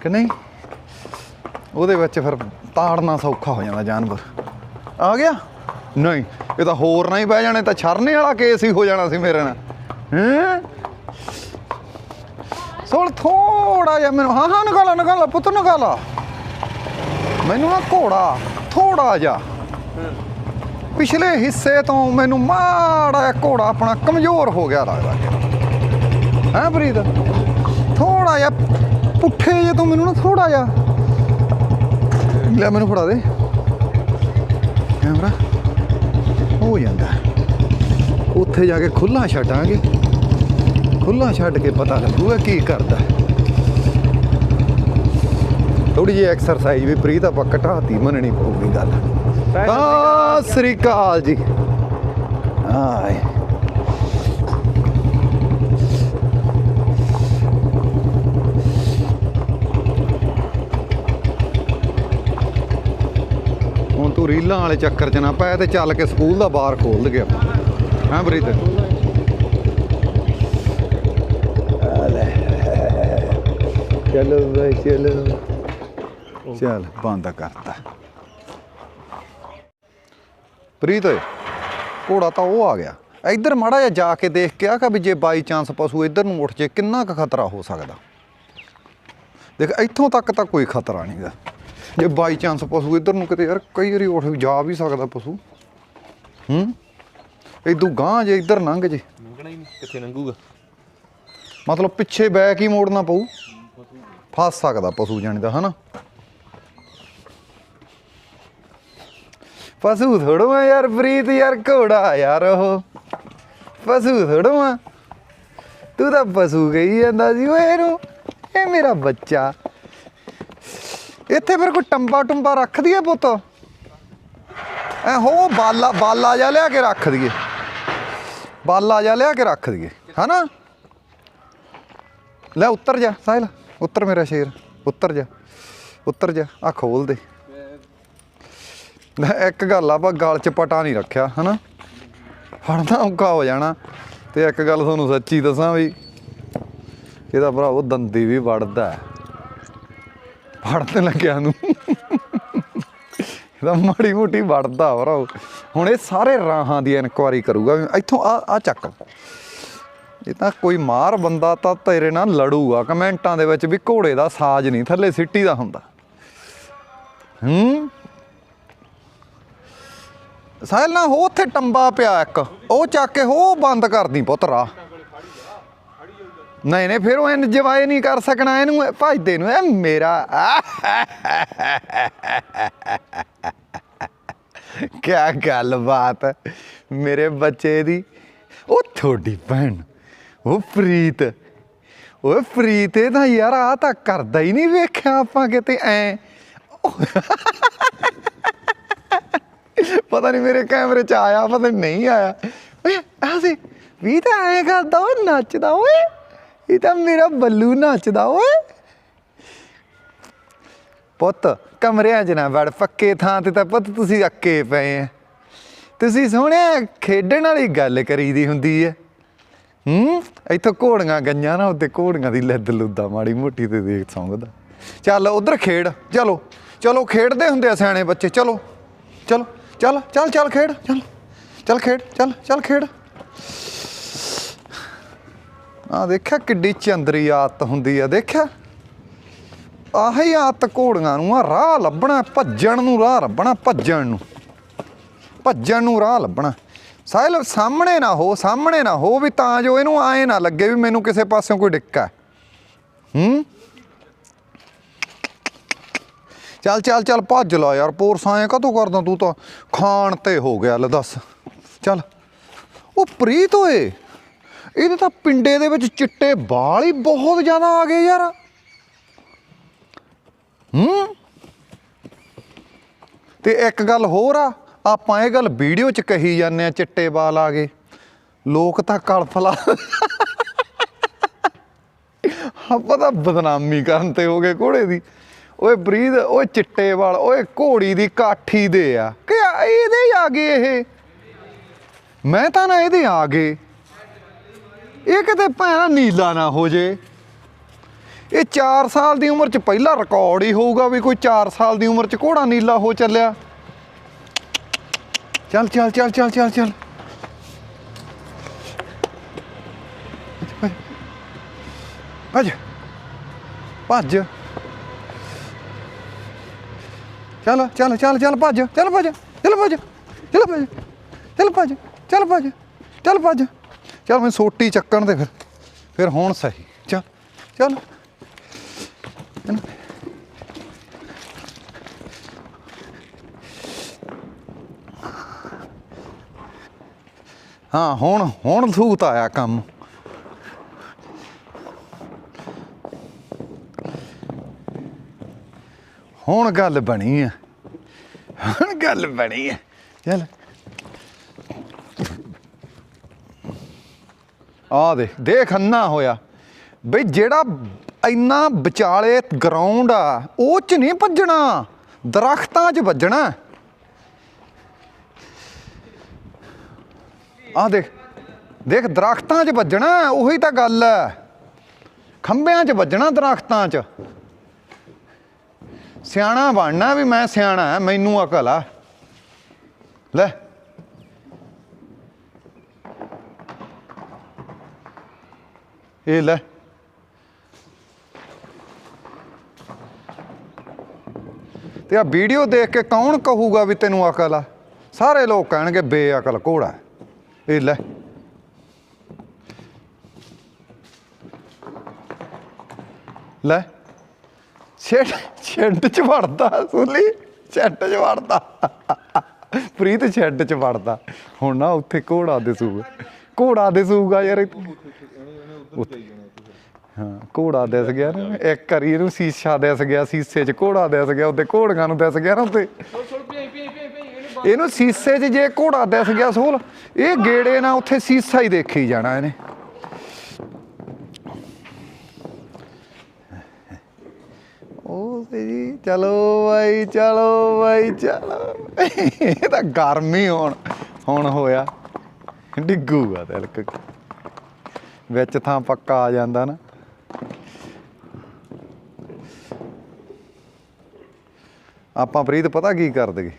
ਕਿ ਨਹੀਂ? ਉਹਦੇ ਵਿੱਚ ਫਿਰ ਤਾੜਨਾ ਸੌਖਾ ਹੋ ਜਾਂਦਾ ਜਾਨਵਰ। ਆ ਗਿਆ? ਨਹੀਂ, ਇਹ ਤਾਂ ਹੋਰ ਨਾ ਹੀ ਬਹਿ ਜਾਣੇ ਤਾਂ ਛਰਨੇ ਵਾਲਾ ਕੇਸ ਹੀ ਹੋ ਜਾਣਾ ਸੀ ਮੇਰੇ ਨਾਲ। ਹੈਂ? ਸੋਲ ਥੋੜਾ ਜਿਹਾ ਮੈਨੂੰ ਹਾਂ ਹਾਂ, ਨਿਕਾਲਾ ਨਿਕਾਲਾ, ਪੁੱਤ, ਨਿਕਾਲਾ। ਮੈਨੂੰ ਨਾ ਘੋੜਾ ਥੋੜਾ ਜਿਹਾ। ਪਿਛਲੇ ਹਿੱਸੇ ਤੋਂ ਮੈਨੂੰ ਮਾੜਾ ਜਿਹਾ ਘੋੜਾ ਆਪਣਾ ਕਮਜ਼ੋਰ ਹੋ ਗਿਆ ਲੱਗਦਾ ਕਿ ਹੈ ਪ੍ਰੀਤ? ਥੋੜਾ ਜਿਹਾ ਪੁੱਠੇ ਜੇ ਤੋਂ ਮੈਨੂੰ ਨਾ ਥੋੜਾ ਜਿਹਾ। ਲੈ ਮੈਨੂੰ ਫੜਾ ਦੇ। ਕੈਮਰਾ। ਹੋ ਜਾਂਦਾ ਉੱਥੇ ਜਾ ਕੇ ਖੁੱਲਾ ਛੱਡਾਂਗੇ। ਖੁੱਲਾ ਛੱਡ ਕੇ ਪਤਾ ਲੱਗੂਗਾ ਕੀ ਕਰਦਾ ਥੋੜੀ ਜਿਹੀ ਐਕਸਰਸਾਈਜ਼ ਵੀ ਪ੍ਰੀਤ ਆਪਾਂ ਘਟਾਤੀ ਮੰਨਣੀ ਪਊਗੀ ਗੱਲ। ਸਤਿ ਸ੍ਰੀ ਅਕਾਲ ਜੀ। ਆਏ। ਹੁਣ ਤੂੰ ਰੀਲਾਂ ਵਾਲੇ ਚੱਕਰ 'ਚ ਨਾ ਪੈ ਤੇ ਚੱਲ ਕੇ ਸਕੂਲ ਦਾ ਬਾਰ ਖੋਲ ਦੇ ਆਪਾਂ ਹਾਂ ਪ੍ਰੀਤ? ਚਲੋ ਬਈ ਚਲੋ। ਚੱਲ ਬੰਦ ਕਰਤਾ ਪ੍ਰੀਤ ਓਏ ਘੋੜਾ ਤਾਂ ਉਹ ਆ ਗਿਆ ਇੱਧਰ ਮਾੜਾ ਜਿਹਾ ਜਾ ਕੇ ਦੇਖ ਕੇ ਆ ਕਿ ਵੀ ਜੇ ਬਾਈ ਚਾਂਸ ਪਸ਼ੂ ਇੱਧਰ ਨੂੰ ਉੱਠ ਜੇ ਕਿੰਨਾ ਕੁ ਖਤਰਾ ਹੋ ਸਕਦਾ ਦੇਖ ਇੱਥੋਂ ਤੱਕ ਤਾਂ ਕੋਈ ਖਤਰਾ ਨਹੀਂਗਾ ਜੇ ਬਾਈ ਚਾਂਸ ਪਸ਼ੂ ਇੱਧਰ ਨੂੰ ਕਿਤੇ ਯਾਰ ਕਈ ਵਾਰੀ ਉੱਠ ਜਾ ਵੀ ਸਕਦਾ ਪਸ਼ੂ ਹੂੰ ਇਦੋਂ ਗਾਂ ਜੇ ਇੱਧਰ ਲੰਘ ਜੇ ਲੰਘਣਾ ਹੀ ਨਹੀਂ ਕਿੱਥੇ ਲੰਘੂਗਾ ਮਤਲਬ ਪਿੱਛੇ ਬੈਕ ਹੀ ਮੋੜਨਾ ਪਊ ਫਸ ਸਕਦਾ ਪਸ਼ੂ ਜਾਣੀ ਦਾ ਹਨਾ ਪਸ਼ੂ ਥੋੜੋ ਆ ਯਾਰ, ਪ੍ਰੀਤ ਯਾਰ, ਘੋੜਾ ਯਾਰ ਉਹ। ਪਸ਼ੂ ਥੋੜੋ ਆ ਤੂੰ ਤਾਂ ਪਸ਼ੂ ਕਹੀ ਜਾਂਦਾ ਸੀ, ਓਏ ਇਹਨੂੰ, ਇਹ ਮੇਰਾ ਬੱਚਾ। ਇੱਥੇ ਫਿਰ ਕੋਈ ਟੰਬਾ ਟੁੰਬਾ ਰੱਖ ਦਈਏ ਪੁੱਤ। ਐ ਹੋ, ਬਾਲਾ ਬਾਲਾ ਜਾ ਲਿਆ ਕੇ ਰੱਖ ਦਈਏ। ਬਾਲਾ ਜਾ ਲਿਆ ਕੇ ਰੱਖ ਦਈਏ, ਹਨਾ? ਲੈ ਉੱਤਰ ਜਾ, ਸਾਹਿਲ, ਉੱਤਰ ਮੇਰਾ ਸ਼ੇਰ। ਉੱਤਰ ਜਾ ਉੱਤਰ ਜਾ ਆ ਖੋਲ ਦੇ। ਲੈ ਇੱਕ ਗੱਲ ਆ, ਆਪਾਂ ਗਲ 'ਚ ਪਟਾ ਨਹੀਂ ਰੱਖਿਆ, ਹਨਾ? ਫੜਨਾ ਔਖਾ ਹੋ ਜਾਣਾ। ਤੇ ਇੱਕ ਗੱਲ ਤੁਹਾਨੂੰ ਸੱਚੀ ਦੱਸਾਂ ਵੀ, ਇਹਦਾ ਭਰਾਵੋ ਦੰਦੀ ਵੀ ਵੜਦਾ ਹੈ। ਫੜਨ ਲੱਗਿਆ ਨੂੰ। ਇਹਦਾ ਮਾੜੀ ਮੋਟੀ ਵੜਦਾ ਭਰਾਵੋ ਹੁਣ ਇਹ ਸਾਰੇ ਰਾਹਾਂ ਦੀ ਇਨਕੁਆਰੀ ਕਰੂਗਾ, ਵੀ ਇੱਥੋਂ ਆ ਆ ਚੱਕ। ਇਹ ਤਾਂ ਕੋਈ ਮਾਰ ਬੰਦਾ ਤਾਂ ਤੇਰੇ ਨਾਲ ਲੜੂਗਾ, ਕਮੈਂਟਾਂ ਦੇ ਵਿੱਚ ਵੀ ਘੋੜੇ ਦਾ ਸਾਜ ਨਹੀਂ, ਥੱਲੇ ਸਿੱਟੀ ਦਾ ਹੁੰਦਾ। ਹੂੰ? ਸਾਹਿਲ ਨਾ ਹੋ ਉੱਥੇ ਟੰਬਾ ਪਿਆ ਇੱਕ। ਉਹ ਚੱਕ ਕੇ ਹੋ ਬੰਦ ਕਰਦੀ ਪੁੱਤ ਰਾਹ। ਨਹੀਂ ਨਹੀਂ, ਫਿਰ ਉਹ ਇੰਜੋਏ ਨਹੀਂ ਕਰ ਸਕਣਾ, ਇਹਨੂੰ ਭਜਦੇ ਨੂੰ, ਇਹ ਮੇਰਾ ਕੀ ਗੱਲ ਬਾਤ ਮੇਰੇ ਬੱਚੇ ਦੀ। ਉਹ ਤੁਹਾਡੀ ਭੈਣ, ਉਹ ਪ੍ਰੀਤ। ਉਹ ਪ੍ਰੀਤ, ਇਹ ਤਾਂ ਯਾਰ ਆ ਤਾਂ ਕਰਦਾ ਹੀ ਨਹੀਂ ਵੇਖਿਆ ਆਪਾਂ ਕਿਤੇ, ਐ। ਪਤਾ ਨਹੀਂ ਮੇਰੇ ਕੈਮਰੇ 'ਚ ਆਇਆ, ਪਤਾ ਨਹੀਂ ਆਇਆ। ਓਏ ਆ ਸੀ, ਵੀ ਤਾਂ ਐ ਕਰਦਾ ਓਏ, ਨੱਚਦਾ ਓਏ। ਇਹ ਤਾਂ ਮੇਰਾ ਬੱਲੂ ਨੱਚਦਾ ਓਏ। ਪੁੱਤ, ਕਮਰਿਆਂ 'ਚ ਨਾ ਵੜ, ਪੱਕੇ ਥਾਂ ਤੇ ਤਾਂ ਪੁੱਤ ਤੁਸੀਂ ਅੱਕੇ ਪਏ ਆ। ਤੁਸੀਂ ਸੋਹਣਿਆ ਖੇਡਣ ਵਾਲੀ ਗੱਲ ਕਰੀਦੀ ਹੁੰਦੀ ਹੈ ਹੂੰ, ਇੱਥੋਂ ਘੋੜੀਆਂ ਗਈਆਂ ਨਾ ਉੱਤੇ ਘੋੜੀਆਂ ਦੀ ਲੱਦ ਲੁੱਦਾ ਮਾੜੀ ਮੋਟੀ ਤੇ ਦੇਖ ਸੌਂਗਦਾ। ਚੱਲ, ਉਧਰ ਖੇਡ, ਚਲੋ ਚਲੋ, ਖੇਡਦੇ ਹੁੰਦੇ ਆ ਸਿਆਣੇ ਬੱਚੇ, ਚਲੋ ਚਲੋ। ਚੱਲ ਚੱਲ ਚੱਲ ਖੇਡ, ਚੱਲ। ਚੱਲ ਖੇਡ, ਚੱਲ ਚੱਲ ਖੇਡ। ਆ ਦੇਖਿਆ ਕਿੱਡੀ ਚੰਦਰੀ ਆਦਤ ਹੁੰਦੀ ਆ, ਦੇਖਿਆ? ਆਹੀ ਆਦਤ ਘੋੜੀਆਂ ਨੂੰ ਆ, ਰਾਹ ਲੱਭਣਾ, ਭੱਜਣ ਨੂੰ ਰਾਹ ਲੱਭਣਾ, ਭੱਜਣ ਨੂੰ। ਭੱਜਣ ਨੂੰ ਰਾਹ ਲੱਭਣਾ। ਸਾਹਿਲ, ਸਾਹਮਣੇ ਨਾ ਹੋ, ਸਾਹਮਣੇ ਨਾ ਹੋ ਵੀ ਤਾਂ ਜੋ ਇਹਨੂੰ ਆਏ ਨਾ ਲੱਗੇ ਵੀ ਮੈਨੂੰ ਕਿਸੇ ਪਾਸਿਓਂ ਕੋਈ ਡਿੱਕਾ। ਹੈ। ਹੂੰ ਚੱਲ ਚੱਲ ਚੱਲ, ਭੱਜ ਲਾ ਯਾਰ, ਪੋਰਸਾਂ ਐ ਕਦੋਂ ਕਰਦਾ ਤੂੰ ਤਾਂ? ਖਾਣ ਤੇ ਹੋ ਗਿਆ, ਲੈ ਦੱਸ। ਚੱਲ। ਉਹ ਪ੍ਰੀਤ ਓਏ, ਇਹਦੇ ਤਾਂ ਪਿੰਡੇ ਦੇ ਵਿੱਚ ਚਿੱਟੇ ਵਾਲ ਹੀ ਬਹੁਤ ਜ਼ਿਆਦਾ ਆ ਗਏ ਯਾਰ। ਹੂੰ? ਤੇ ਇੱਕ ਗੱਲ ਹੋਰ ਆ, ਆਪਾਂ ਇਹ ਗੱਲ ਵੀਡੀਓ 'ਚ ਕਹੀ ਜਾਂਦੇ ਆ, ਚਿੱਟੇ ਵਾਲ ਆ ਗਏ। ਲੋਕ ਤਾਂ ਕਲਫਲਾ ਆਪਾਂ ਤਾਂ ਬਦਨਾਮੀ ਕਰਨ ਤੇ ਹੋ ਗਏ ਘੋੜੇ ਦੀ। ਓਏ ਬਰੀਦ, ਓਏ ਚਿੱਟੇ ਵਾਲ, ਓਏ ਘੋੜੀ ਦੀ ਕਾਠੀ ਦੇ ਆ। ਕਿ ਇਹਦੇ ਹੀ ਆ ਗਏ ਇਹ? ਮੈਂ ਤਾਂ ਨਾ ਇਹਦੇ ਆ ਗਏ। ਇਹ ਕਿਤੇ ਭੈਣਾ ਨੀਲਾ ਨਾ ਹੋ ਜੇ। ਇਹ 4 ਸਾਲ ਦੀ ਉਮਰ 'ਚ ਪਹਿਲਾ ਰਿਕਾਰਡ ਹੀ ਹੋਊਗਾ ਵੀ ਕੋਈ 4 ਸਾਲ ਦੀ ਉਮਰ 'ਚ ਘੋੜਾ ਨੀਲਾ ਹੋ ਚੱਲਿਆ। ਚੱਲ ਚੱਲ ਚੱਲ ਚੱਲ ਚੱਲ ਚੱਲ। ਭੱਜ। ਭੱਜ। ਚੱਲ ਚੱਲ ਚੱਲ ਚੱਲ ਭੱਜ ਚੱਲ ਭੱਜ ਚੱਲ ਭੱਜ ਚੱਲ ਭੱਜ ਚੱਲ ਭੱਜ ਚੱਲ ਭੱਜ ਚੱਲ ਭੱਜ। ਚੱਲ ਮੈਂ ਸੋਟੀ ਚੱਕਣ ਦੇ ਫਿਰ ਫਿਰ ਹੁਣ ਸਹੀ। ਚੱਲ ਚੱਲ। ਹਾਂ, ਹੁਣ ਹੁਣ ਥੂਤ ਆਇਆ ਕੰਮ। ਹੁਣ ਗੱਲ ਬਣੀ ਆ। ਹੁਣ ਗੱਲ ਬਣੀ ਆ। ਚੱਲ। ਆ ਦੇ ਦੇਖ ਅੰਨਾ ਹੋਇਆ। ਬਈ ਜਿਹੜਾ ਇੰਨਾ ਵਿਚਾਲੇ ਗਰਾਊਂਡ ਆ, ਉਹ ਚ ਨਹੀਂ ਭੱਜਣਾ ਦਰਖਤਾਂ 'ਚ ਵੱਜਣਾ। ਆ ਦੇਖ ਦੇਖ ਦਰਖਤਾਂ 'ਚ ਵੱਜਣਾ, ਉਹੀ ਤਾਂ ਗੱਲ ਹੈ ਖੰਭਿਆਂ 'ਚ ਵੱਜਣਾ ਦਰਖਤਾਂ 'ਚ। ਸਿਆਣਾ ਬਣਨਾ ਵੀ ਮੈਂ ਸਿਆਣਾ ਮੈਨੂੰ ਅਕਲ ਆ। ਲੈ। ਇਹ ਲੈ। ਤੇ ਆ ਵੀਡੀਓ ਦੇਖ ਕੇ ਕੌਣ ਕਹੂਗਾ ਵੀ ਤੈਨੂੰ ਅਕਲ ਆ? ਸਾਰੇ ਲੋਕ ਕਹਿਣਗੇ ਬੇਅਕਲ ਘੋੜਾ ਇਹ ਲੈ। ਲੈ। ਛੇੜ ਛੇੜ ਚ ਵੜਦਾ ਸੁਲੀ ਛੱਡ ਚ ਵੜਦਾ। ਪ੍ਰੀਤ ਛੱਡ ਚ ਵੜਦਾ। ਹੁਣ ਨਾ ਉੱਥੇ ਘੋੜਾ ਦਿਸੂਗਾ ਘੋੜਾ ਦਿਸੂਗਾ ਯਾਰ ਇੱਥੇ। ਉੱਥੇ- ਹਾਂ ਘੋੜਾ ਦਿਸ ਗਿਆ ਨਾ ਇੱਕ ਵਾਰੀ ਇਹਨੂੰ ਸ਼ੀਸ਼ਾ ਦਿਸ ਗਿਆ ਸ਼ੀਸ਼ੇ 'ਚ ਘੋੜਾ ਦਿਸ ਗਿਆ ਉੱਤੇ ਘੋੜੀਆਂ ਨੂੰ ਦਿਸ ਗਿਆ ਨਾ ਉੱਤੇ ਇਹਨੂੰ ਇਹਨੂੰ ਸ਼ੀਸ਼ੇ 'ਚ ਜੇ ਘੋੜਾ ਦਿਸ ਗਿਆ ਸੋਲ ਇਹ ਗੇੜੇ ਨਾਲ ਉੱਥੇ ਸ਼ੀਸ਼ਾ ਹੀ ਦੇਖੀ ਜਾਣਾ ਇਹਨੇ। ਉਹ ਜੀ। ਚਲੋ ਬਾਈ ਚਲੋ ਬਾਈ, ਚਲੋ। ਇਹ ਤਾਂ ਗਰਮੀ ਹੁਣ ਹੁਣ ਹੋਇਆ। ਡਿੱਗੂਗਾ ਤਿਲਕ। ਵਿੱਚ ਥਾਂ ਪੱਕਾ ਆ ਜਾਂਦਾ ਨਾ। ਆਪਾਂ ਪ੍ਰੀਤ, ਪਤਾ ਕੀ ਕਰ ਦਗੇ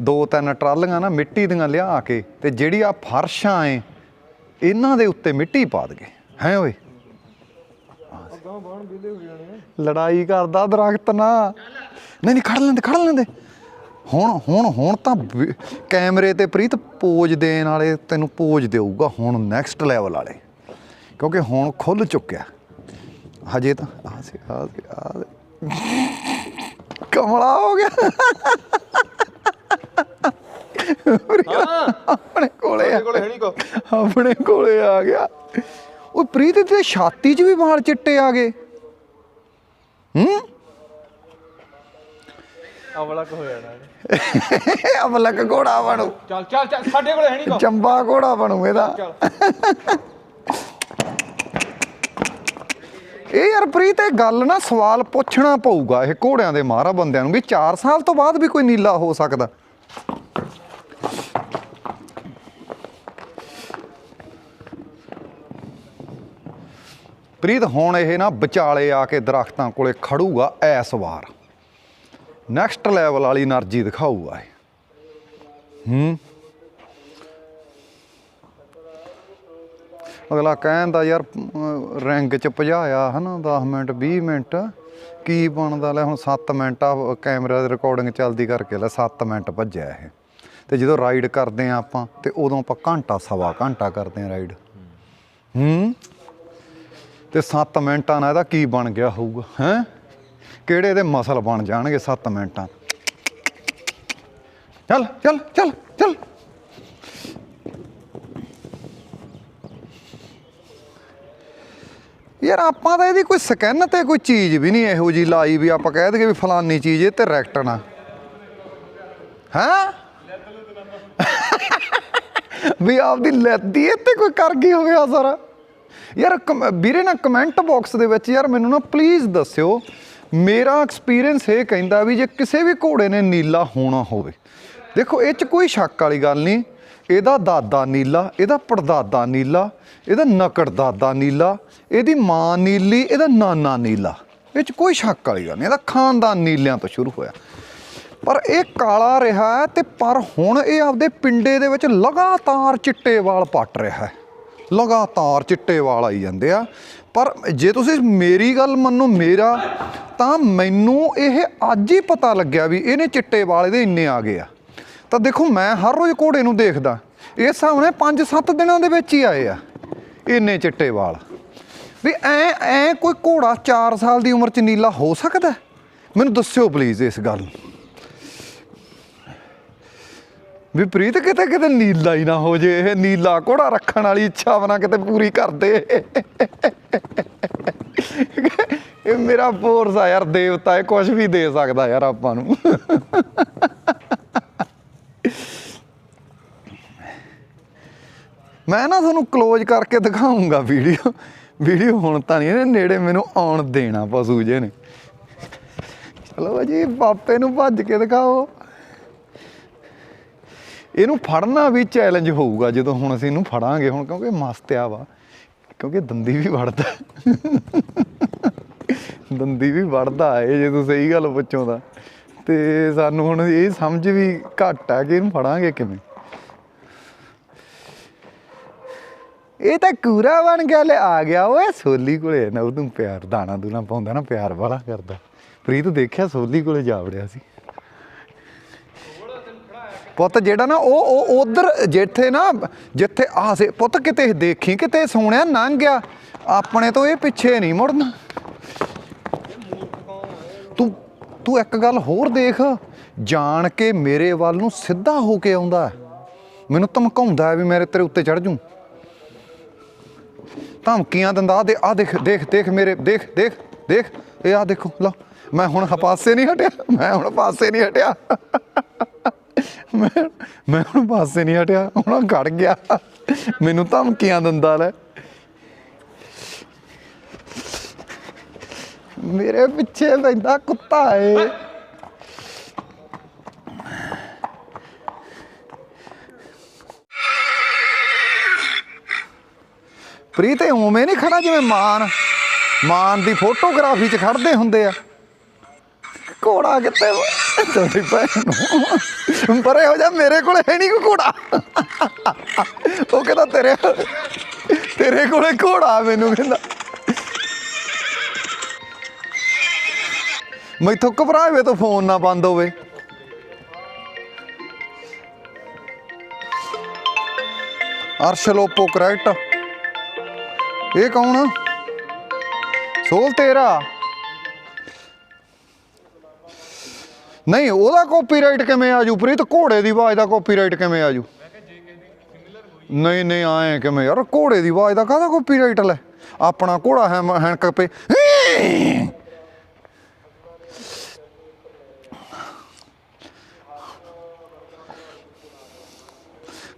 ਦੋ ਤਿੰਨ ਟਰਾਲੀਆਂ ਨਾ ਮਿੱਟੀ ਦੀਆਂ ਲਿਆ ਕੇ ਤੇ ਜਿਹੜੀ ਆ ਫਰਸ਼ਾਂ ਏ ਇਹਨਾਂ ਦੇ ਉੱਤੇ ਮਿੱਟੀ ਪਾ ਦਗੇ ਹੈ ਓਏ? ਲੜਾਈ ਕਰਦਾ ਦਰਖਤ ਨਾ। ਨਹੀਂ ਨਹੀਂ ਖੜ ਲੈਂਦੇ ਖੜ ਲੈਂਦੇ। ਹੁਣ ਹੁਣ ਹੁਣ ਤਾਂ ਕੈਮਰੇ ਤੇ ਪ੍ਰੀਤ ਪੋਜ ਦੇਣ ਵਾਲੇ ਤੈਨੂੰ ਪੋਜ ਦੇਊਗਾ ਹੁਣ ਨੈਕਸਟ ਲੈਵਲ ਵਾਲੇ। ਕਿਉਂਕਿ ਹੁਣ ਖੁੱਲ ਚੁੱਕਿਆ। ਹਜੇ ਤਾਂ ਆ ਸੀ ਆ ਸੀ ਆ। ਕਮਲਾ ਹੋ ਗਿਆ। ਆਪਣੇ ਕੋਲੇ ਆਪਣੇ ਕੋਲੇ ਆ ਗਿਆ। ਉਹ ਪ੍ਰੀਤ ਤੇ ਛਾਤੀ 'ਚ ਵੀ ਵਾਲ ਚਿੱਟੇ ਆ ਗਏ। ਹੂੰ? ਅਵਲਾ ਕੋ ਹੋ ਜਾਣਾ। ਅਮਲਕ ਘੋੜਾ ਬਣੂ। ਚੱਲ ਚੱਲ ਚੱਲ ਸਾਡੇ ਕੋਲੇ ਹੈ ਨਹੀਂ ਕੋ ਚੰਬਾ ਘੋੜਾ ਬਣੂ ਇਹਦਾ। ਇਹ ਯਾਰ ਪ੍ਰੀਤ ਇਹ ਗੱਲ ਨਾ ਸਵਾਲ ਪੁੱਛਣਾ ਪਊਗਾ ਇਹ ਘੋੜਿਆਂ ਦੇ ਮਾਰਾ ਬੰਦਿਆਂ ਨੂੰ ਵੀ। 4 ਸਾਲ ਤੋਂ ਬਾਅਦ ਵੀ ਕੋਈ ਨੀਲਾ ਹੋ ਸਕਦਾ। ਪ੍ਰੀਤ, ਹੁਣ ਇਹ ਨਾ ਵਿਚਾਲੇ ਆ ਕੇ ਦਰਖਤਾਂ ਕੋਲੇ ਖੜੂਗਾ ਐਸ ਵਾਰ। ਨੈਕਸਟ ਲੈਵਲ ਵਾਲੀ એનર્ਜੀ ਦਿਖਾਊਗਾ ਇਹ। ਹੂੰ? ਅਗਲਾ ਕਹਿੰਦਾ, ਯਾਰ ਰੈਂਗ ਚ ਭਜਾਇਆ ਹਨਾ 10 ਮਿੰਟ 20 ਮਿੰਟ। ਕੀ ਬਣਦਾ? ਲੈ, ਹੁਣ 7 ਮਿੰਟ ਆ, ਕੈਮਰਾ ਦੀ ਰਿਕਾਰਡਿੰਗ ਚੱਲਦੀ ਕਰਕੇ ਲੈ 7 ਮਿੰਟ ਭੱਜਿਆ ਇਹ। ਤੇ ਜਦੋਂ ਰਾਈਡ ਕਰਦੇ ਆ ਆਪਾਂ, ਤੇ ਉਦੋਂ ਆਪਾਂ ਘੰਟਾ, ਸਵਾ ਘੰਟਾ ਕਰਦੇ ਆ ਰਾਈਡ ਹੂੰ? ਤੇ 7 ਮਿੰਟਾਂ ਨਾਲ ਇਹਦਾ ਕੀ ਬਣ ਗਿਆ ਹੋਊਗਾ, ਹੈ? ਕਿਹੜੇ ਇਹਦੇ ਮਸਲ ਬਣ ਜਾਣਗੇ 7 ਮਿੰਟਾਂ? ਚੱਲ ਚੱਲ ਚੱਲ ਚੱਲ। ਯਾਰ ਆਪਾਂ ਤਾਂ ਇਹਦੀ ਕੋਈ ਸਕੈਨ ਤੇ ਕੋਈ ਚੀਜ਼ ਵੀ ਨਹੀਂ ਇਹੋ ਜੀ ਲਾਈ ਵੀ ਆਪਾਂ ਕਹਿ ਦਈਏ ਵੀ ਫਲਾਨੀ ਚੀਜ਼ ਇਹ ਤੇ ਰੈਕਟਨ ਆ ਹਾਂ? ਵੀ ਆਪਦੀ ਲੈਦੀ ਇਹ ਤੇ ਕੋਈ ਕਰ ਗਈ ਹੋਵੇ ਸਾਰਾ। ਯਾਰ, ਕਮ- ਵੀਰੇ, ਨਾ ਕਮੈਂਟ ਬਾਕਸ ਦੇ ਵਿੱਚ ਯਾਰ ਮੈਨੂੰ ਨਾ ਪਲੀਜ਼ ਦੱਸਿਓ, ਮੇਰਾ ਐਕਸਪੀਰੀਅੰਸ ਇਹ ਕਹਿੰਦਾ ਵੀ ਜੇ ਕਿਸੇ ਵੀ ਘੋੜੇ ਨੇ ਨੀਲਾ ਹੋਣਾ ਹੋਵੇ, ਦੇਖੋ ਇਹ ਚ ਕੋਈ ਸ਼ੱਕ ਵਾਲੀ ਗੱਲ ਨਹੀਂ, ਇਹਦਾ ਦਾਦਾ ਨੀਲਾ, ਇਹਦਾ ਪੜਦਾਦਾ ਨੀਲਾ, ਇਹਦਾ ਨਕੜ ਦਾਦਾ ਨੀਲਾ, ਇਹਦੀ ਮਾਂ ਨੀਲੀ, ਇਹਦਾ ਨਾਨਾ ਨੀਲਾ, ਇਹ ਚ ਕੋਈ ਸ਼ੱਕ ਵਾਲੀ ਗੱਲ ਨਹੀਂ, ਇਹਦਾ ਖਾਨਦਾਨ ਨੀਲਿਆਂ ਤੋਂ ਸ਼ੁਰੂ ਹੋਇਆ। ਪਰ ਇਹ ਕਾਲਾ ਰਿਹਾ ਹੈ ਤੇ ਪਰ ਹੁਣ ਇਹ ਆਪਦੇ ਪਿੰਡੇ ਦੇ ਵਿੱਚ ਲਗਾਤਾਰ ਚਿੱਟੇ ਵਾਲ ਪੱਟ ਰਿਹਾ ਹੈ। ਲਗਾਤਾਰ ਚਿੱਟੇ ਵਾਲ ਆਈ ਜਾਂਦੇ ਆ। ਪਰ ਜੇ ਤੁਸੀਂ ਮੇਰੀ ਗੱਲ ਮੰਨੋ ਮੇਰਾ, ਤਾਂ ਮੈਨੂੰ ਇਹ ਅੱਜ ਹੀ ਪਤਾ ਲੱਗਿਆ ਵੀ ਇਹਨੇ ਚਿੱਟੇ ਵਾਲ ਇਹਦੇ ਇੰਨੇ ਆ ਗਏ ਆ। ਤਾਂ ਦੇਖੋ ਮੈਂ ਹਰ ਰੋਜ਼ ਘੋੜੇ ਨੂੰ ਦੇਖਦਾ, ਇਹ ਸਾਹਮਣੇ 5-7 ਦਿਨਾਂ ਦੇ ਵਿੱਚ ਹੀ ਆਏ ਆ, ਇੰਨੇ ਚਿੱਟੇ ਵਾਲ। ਵੀ ਐ ਐ ਕੋਈ ਘੋੜਾ 4 ਸਾਲ ਦੀ ਉਮਰ ਚ ਨੀਲਾ ਹੋ ਸਕਦਾ? ਮੈਨੂੰ ਦੱਸਿਓ ਪਲੀਜ਼ ਇਸ ਗੱਲ ਨੂੰ। ਵੀ ਪ੍ਰੀਤ ਕਿਤੇ ਕਿਤੇ ਨੀਲਾ ਹੀ ਨਾ ਹੋ ਜੇ, ਇਹ ਨੀਲਾ ਘੋੜਾ ਰੱਖਣ ਵਾਲੀ ਇੱਛਾ ਬਣਾ ਕਿਤੇ ਪੂਰੀ ਕਰ ਦੇ। ਇਹ ਮੇਰਾ ਫੋਰਸ ਆ ਯਾਰ, ਦੇਵਤਾ, ਇਹ ਕੁਝ ਵੀ ਦੇ ਸਕਦਾ ਯਾਰ ਆਪਾਂ ਨੂੰ। ਮੈਂ ਨਾ ਤੁਹਾਨੂੰ ਕਲੋਜ਼ ਕਰਕੇ ਦਿਖਾਉਂਗਾ ਵੀਡੀਓ ਵੀਡੀਓ ਹੁਣ ਤਾਂ ਨਹੀਂ ਇਹਨੇ ਨੇੜੇ ਮੈਨੂੰ ਆਉਣ ਦੇਣਾ ਪਸ਼ੂ ਜੇ ਨੇ। ਚਲੋ ਜੀ ਪਾਪੇ ਨੂੰ ਭੱਜ ਕੇ ਦਿਖਾਓ। ਇਹਨੂੰ ਫੜਨਾ ਵੀ ਚੈਲੰਜ ਹੋਊਗਾ ਜਦੋਂ ਹੁਣ ਅਸੀਂ ਇਹਨੂੰ ਫੜਾਂਗੇ ਹੁਣ, ਕਿਉਂਕਿ ਮਸਤਿਆ ਵਾ। ਕਿਉਂਕਿ ਦੰਦੀ ਵੀ ਵੜਦਾ। ਦੰਦੀ ਵੀ ਵੜਦਾ ਇਹ ਜੇ ਤੁਸੀਂ ਸਹੀ ਗੱਲ ਪੁੱਛੋ ਤਾਂ। ਤੇ ਸਾਨੂੰ ਹੁਣ ਇਹ ਸਮਝ ਵੀ ਘੱਟ ਆ ਕਿ ਇਹਨੂੰ ਫੜਾਂਗੇ ਕਿਵੇਂ। ਇਹ ਤਾਂ ਕੂਰਾ ਬਣ ਗਿਆ ਲੈ, ਆ ਗਿਆ ਓਏ ਸੋਲੀ ਕੋਲੇ। ਨਾ ਉਹਨੂੰ ਪਿਆਰ ਦਾਣਾ ਦੂਣਾ ਪਾਉਂਦਾ ਨਾ, ਪਿਆਰ ਵਾਲਾ ਕਰਦਾ। ਪ੍ਰੀਤ ਦੇਖਿਆ ਸੋਲੀ ਕੋਲੇ ਜਾ ਵੜਿਆ ਸੀ। ਪੁੱਤ ਜਿਹੜਾ ਨਾ ਉਹ ਉਹ ਉਧਰ ਜਿੱਥੇ ਨਾ ਜਿੱਥੇ ਆ ਪੁੱਤ ਕਿਤੇ ਦੇਖੀ, ਕਿਤੇ ਸੋਹਣਿਆ, ਲੰਘ ਗਿਆ। ਆਪਣੇ ਤੋਂ ਇਹ ਪਿੱਛੇ ਨਹੀਂ ਮੁੜਨਾ। ਤੂੰ ਤੂੰ ਇੱਕ ਗੱਲ ਹੋਰ ਦੇਖ। ਜਾਣ ਕੇ ਮੇਰੇ ਵੱਲ ਨੂੰ ਸਿੱਧਾ ਹੋ ਕੇ ਆਉਂਦਾ ਮੈਨੂੰ ਧਮਕਾਉਂਦਾ ਵੀ ਮੇਰੇ ਤੇਰੇ ਉੱਤੇ ਚੜ ਜੂ ਧਮਕੀਆਂ ਦਿੰਦਾ ਦੇ ਆ ਦੇਖ ਦੇਖ ਦੇਖ ਮੇਰੇ ਦੇਖ ਦੇਖ ਦੇਖ। ਇਹ ਆ ਦੇਖੋ, ਲਓ। ਮੈਂ ਹੁਣ ਪਾਸੇ ਨਹੀਂ ਹਟਿਆ, ਮੈਂ ਹੁਣ ਪਾਸੇ ਨਹੀਂ ਹਟਿਆ। ਮੈਂ ਮੈਂ ਹੁਣ ਪਾਸੇ ਨਹੀਂ ਹਟਿਆ, ਹੁਣ ਗੜ ਗਿਆ। ਮੈਨੂੰ ਧਮਕੀਆਂ ਦਿੰਦਾ ਲੈ। ਮੇਰੇ ਪਿੱਛੇ ਪੈਂਦਾ ਕੁੱਤਾ ਏ। ਪ੍ਰੀਤ, ਇਹ ਉਵੇਂ ਨਹੀਂ ਖੜਾ ਜਿਵੇਂ ਮਾਨ? ਮਾਨ ਦੀ ਫੋਟੋਗ੍ਰਾਫੀ 'ਚ ਖੜਦੇ ਹੁੰਦੇ ਆ। ਘੋੜਾ ਕਿੱਥੇ ਵਾ? ਤੇਰੀ ਭੈਣ ਨੂੰ ਪਰੇ ਹੋ ਜਾ, ਮੇਰੇ ਕੋਲ ਹੈ ਨਹੀਂ ਕੋਈ ਘੋੜਾ। ਉਹ ਕਹਿੰਦਾ, ਤੇਰੇ ਤੇਰੇ ਕੋਲੇ ਘੋੜਾ ਮੈਨੂੰ ਕਹਿੰਦਾ। ਮੈਥੋਂ ਘਬਰਾਵੇ ਤਾਂ ਫੋਨ ਨਾ ਬੰਦ ਹੋਵੇ। ਅਰਸ਼ ਲੋਪੋ ਕਰੈਕਟ। ਇਹ ਕੌਣ? ਸੋਲ ਤੇਰਾ। ਨਹੀਂ, ਉਹਦਾ ਕਾਪੀਰਾਈਟ ਕਿਵੇਂ ਆਜੂ ਪ੍ਰੀਤ? ਘੋੜੇ ਦੀ ਆਵਾਜ਼ ਦਾ ਕਾਪੀਰਾਈਟ ਕਿਵੇਂ ਆਜੂ ਨਹੀਂ ਨਹੀਂ, ਆਏ ਕਿਵੇਂ? ਯਾਰ, ਘੋੜੇ ਦੀ ਆਵਾਜ਼ ਦਾ ਕਾਹਦਾ ਕਾਪੀਰਾਈਟ ਲੈ? ਆਪਣਾ ਘੋੜਾ ਹੈ ਹੈਂਕ ਪੇ।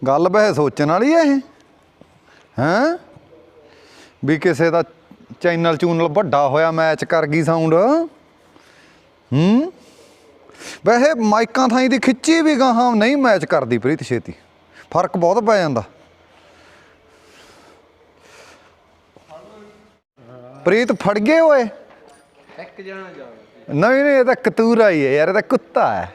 ਗੱਲ ਬਹਿ ਸੋਚਣ ਵਾਲੀ ਹੈ ਇਹ? ਹੈਂ? ਵੀ ਕਿਸੇ ਦਾ ਚੈਨਲ ਚੂਨਲ ਵੱਡਾ ਹੋਇਆ, ਮੈਚ ਕਰ ਗਈ ਸਾਊਂਡ ਹੂੰ? ਵੈਸੇ ਮਾਈਕਾਂ ਥਾਈ ਦੀ ਖਿੱਚੀ ਵੀ ਗਾਹਾਂ ਨਹੀਂ ਮੈਚ ਕਰਦੀ ਪ੍ਰੀਤ ਛੇਤੀ। ਫ਼ਰਕ ਬਹੁਤ ਪੈ ਜਾਂਦਾ। ਪ੍ਰੀਤ ਫੜ ਗਏ ਓਏ। ਇੱਕ ਜਾਣਾ ਜਾਵੇ ਨਹੀਂ ਨਹੀਂ ਇਹ ਤਾਂ ਕਤੂਰਾ ਹੀ ਹੈ ਯਾਰ ਇਹ ਤਾਂ ਕੁੱਤਾ ਹੈ।